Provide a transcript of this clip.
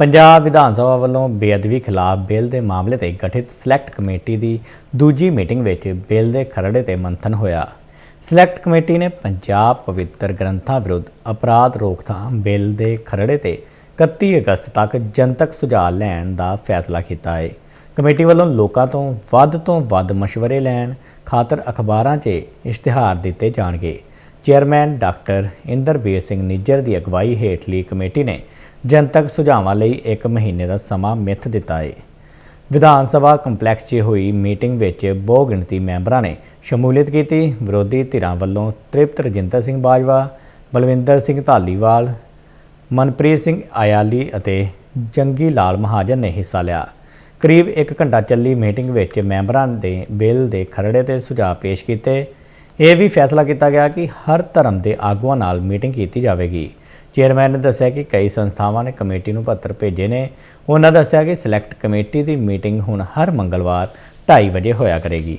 ਪੰਜਾਬ ਵਿਧਾਨ ਸਭਾ ਵੱਲੋਂ ਬੇਅਦਬੀ ਖਿਲਾਫ ਬਿੱਲ ਦੇ ਮਾਮਲੇ ਤੇ ਗਠਿਤ ਸਿਲੈਕਟ ਕਮੇਟੀ ਦੀ ਦੂਜੀ ਮੀਟਿੰਗ ਵਿੱਚ ਬਿੱਲ ਦੇ ਖਰੜੇ ਤੇ ਮੰਥਨ ਹੋਇਆ। ਸਿਲੈਕਟ ਕਮੇਟੀ ਨੇ ਪੰਜਾਬ ਪਵਿੱਤਰ ਗ੍ਰੰਥਾਂ ਵਿਰੁੱਧ ਅਪਰਾਧ ਰੋਕਥਾਮ ਬਿੱਲ ਦੇ ਖਰੜੇ ਤੇ 31 ਅਗਸਤ ਤੱਕ ਜਨਤਕ ਸੁਝਾਅ ਲੈਣ ਦਾ ਫੈਸਲਾ ਕੀਤਾ ਹੈ। ਕਮੇਟੀ ਵੱਲੋਂ ਲੋਕਾਂ ਤੋਂ ਵੱਧ ਤੋਂ ਵੱਧ ਮਸ਼ਵਰੇ ਲੈਣ ਖਾਤਰ ਅਖਬਾਰਾਂ 'ਚ ਇਸ਼ਤਿਹਾਰ ਦਿੱਤੇ ਜਾਣਗੇ। ਚੇਅਰਮੈਨ ਡਾਕਟਰ ਇੰਦਰਬੀਰ ਸਿੰਘ ਨਿੱਜਰ ਦੀ ਅਗਵਾਈ ਹੇਠਲੀ ਕਮੇਟੀ ਨੇ ਜਨਤਕ ਸੁਝਾਵਾਂ ਲਈ 1 ਮਹੀਨੇ ਦਾ ਸਮਾਂ ਮਿੱਥ ਦਿੱਤਾ ਹੈ ਵਿਧਾਨ ਸਭਾ ਕੰਪਲੈਕਸ 'ਚ ਹੋਈ ਮੀਟਿੰਗ ਵਿੱਚ ਬਹੁ ਗਿਣਤੀ ਮੈਂਬਰਾਂ ਨੇ ਸ਼ਮੂਲੀਅਤ ਕੀਤੀ। ਵਿਰੋਧੀ ਧਿਰਾਂ ਵੱਲੋਂ ਤ੍ਰਿਪਤ ਰਜਿੰਦਰ ਸਿੰਘ ਬਾਜਵਾ, ਬਲਵਿੰਦਰ ਸਿੰਘ ਧਾਲੀਵਾਲ, ਮਨਪ੍ਰੀਤ ਸਿੰਘ ਆਯਾਲੀ ਅਤੇ ਜੰਗੀ ਲਾਲ ਮਹਾਜਨ ਨੇ ਹਿੱਸਾ ਲਿਆ। ਕਰੀਬ 1 ਘੰਟਾ ਚੱਲੀ ਮੀਟਿੰਗ ਵਿੱਚ ਮੈਂਬਰਾਂ ਦੇ ਬਿੱਲ ਦੇ ਖਰੜੇ ਤੇ ਸੁਝਾਅ ਪੇਸ਼ ਕੀਤੇ। ਇਹ ਵੀ ਫੈਸਲਾ ਕੀਤਾ ਗਿਆ ਕਿ ਹਰ ਧਰਮ ਦੇ ਆਗੂਆਂ ਨਾਲ ਮੀਟਿੰਗ ਕੀਤੀ ਜਾਵੇਗੀ। ਚੇਅਰਮੈਨ ਨੇ ਦੱਸਿਆ ਕਿ ਕਈ ਸੰਸਥਾਵਾਂ ਨੇ ਕਮੇਟੀ ਨੂੰ ਪੱਤਰ ਭੇਜੇ ਨੇ। ਉਹਨਾਂ ਦੱਸਿਆ ਕਿ ਸਿਲੈਕਟ ਕਮੇਟੀ ਦੀ ਮੀਟਿੰਗ ਹੁਣ ਹਰ ਮੰਗਲਵਾਰ 2:30 ਵਜੇ ਹੋਇਆ ਕਰੇਗੀ।